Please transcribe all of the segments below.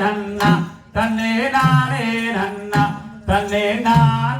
ನನ್ನ ತನ್ನೇ ನಾನೇ ನನ್ನ ತನ್ನೇ ನಾನು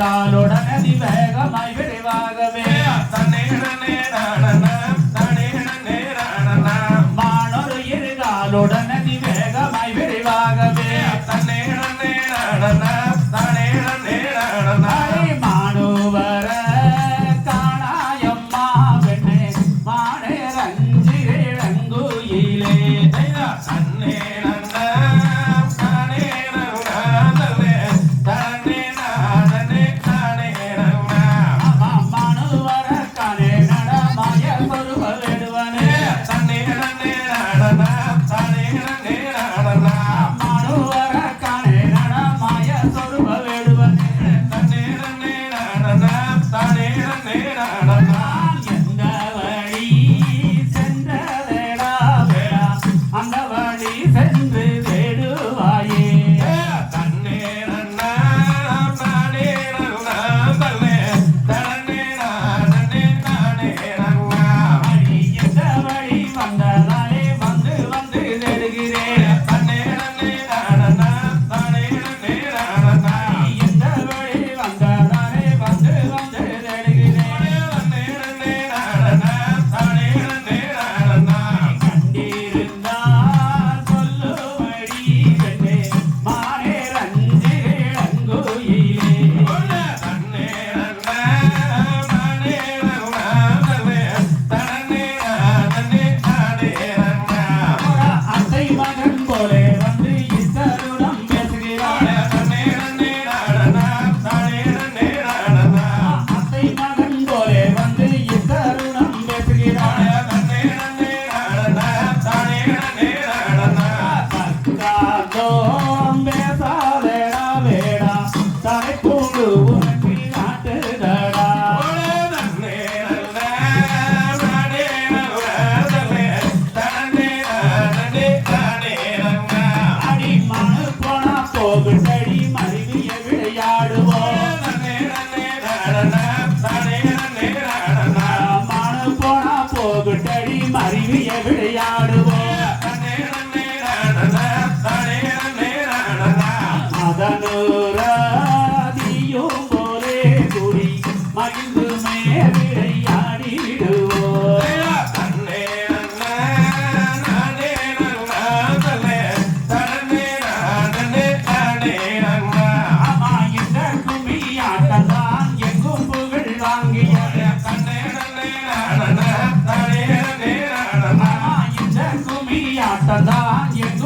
காலுடனடி வேகமாய் தனுராதியும் போலே குடி மகிழ்ந்து மேடையாடி வாங்கிய கண்ணே நன்னே நடன தடே நடன இந்த குமியாட்டதான் எங்க